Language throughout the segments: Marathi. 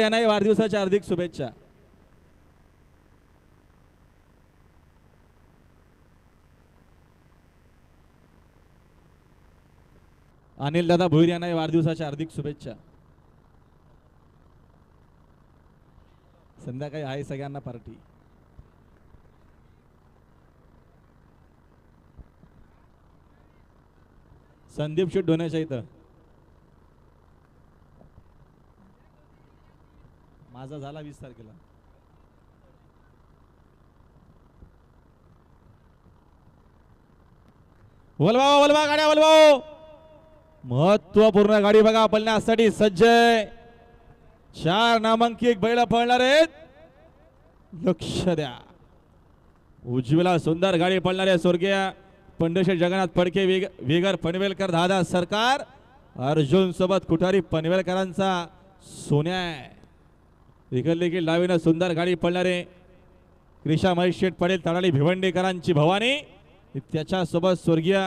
यांनाही वाढदिवसाच्या हार्दिक शुभेच्छा. अनिल दादा भोईर यांनाही वाढदिवसाच्या हार्दिक शुभेच्छा. संध्याकाळी आहे सगळ्यांना पार्टी. संदीप शेट डोण्याच्या इथं. माझा झाला वीस तारखेला. वलवा वलवा गाड्या वलवा महत्त्वपूर्ण गाडी बघा पळण्यासाठी सज्ज चार नामांकित बैल पळणार आहेत. लक्ष द्या. उज्ज्वला सुंदर गाडी पळणार आहे स्वर्गीय पंढरशेठ जगन्नाथ फडके वेग वेगर पनवेलकर दादा सरकार. अर्जुन सोबत कुठारी पनवेलकरांचा सोन्या आहे की देखील डावीनं सुंदर गाडी पळणारे क्रिशा महेश शेठ पडेल तडाली भिवंडेकरांची भवानी. त्याच्यासोबत स्वर्गीय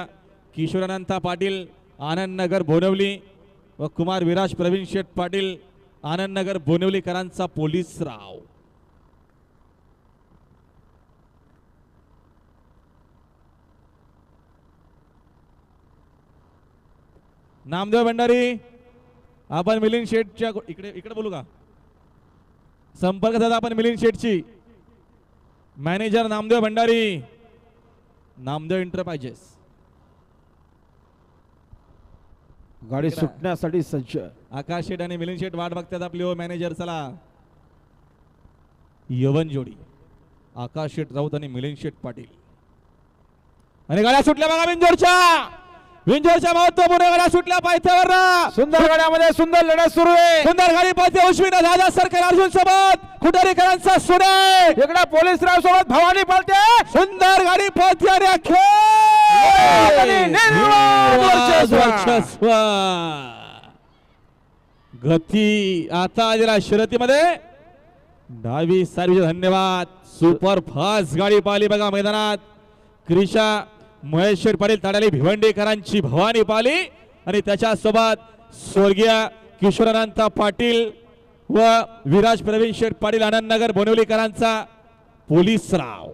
किशोरानंता पाटील आनंदनगर बोनवली व कुमार विराज प्रवीण शेठ पाटील आनंदनगर बोनवलीकरांचा पोलीस राव नामदेव भंडारी आपण मिलिंद शेठच्या इकडे इकडे बोलू का? संपर्क साधा आपण मिलिंद शेठची मॅनेजर नामदेव भंडारी. नामदेव इंटरप्राइजेस गाडी. सुटण्यासाठी सज्ज. आकाश शेठ आणि मिलिंद शेठ वाट बघतात आपली मॅनेजर चला. यवन जोडी. आकाश शेठ राऊत आणि मिलिंद शेठ पाटील. आणि गाड्या सुटल्या बघा विंजोरच्या विंजोरच्या महत्त्वपूर्ण गाड्या सुटल्या पायथ्यावर सुंदर गाड्यामध्ये सुंदर लढत सुरू आहे. सुंदर गाडी पाहते उश्विन दादा सरकार अर्जुन सोबत. खुटारीकरांचा सुडे इकडे पोलीस राव सोबत भवानी पळते सुंदर गाडी पाहते निर्वाद वर्चस्व. गती आता आलेल्या शर्यतीमध्ये. डावी सर्विस धन्यवाद. सुपर फास्ट गाडी पाहिली बघा मैदानात. क्रिशा महेश्वर पाटील ताड्याली भिवंडीकरांची भवानी पाली आणि त्याच्यासोबत स्वर्गीय किशोरानंद पाटील व विराज प्रवीण शेठ पाटील आनंदनगर बोनवलीकरांचा पोलीस राव.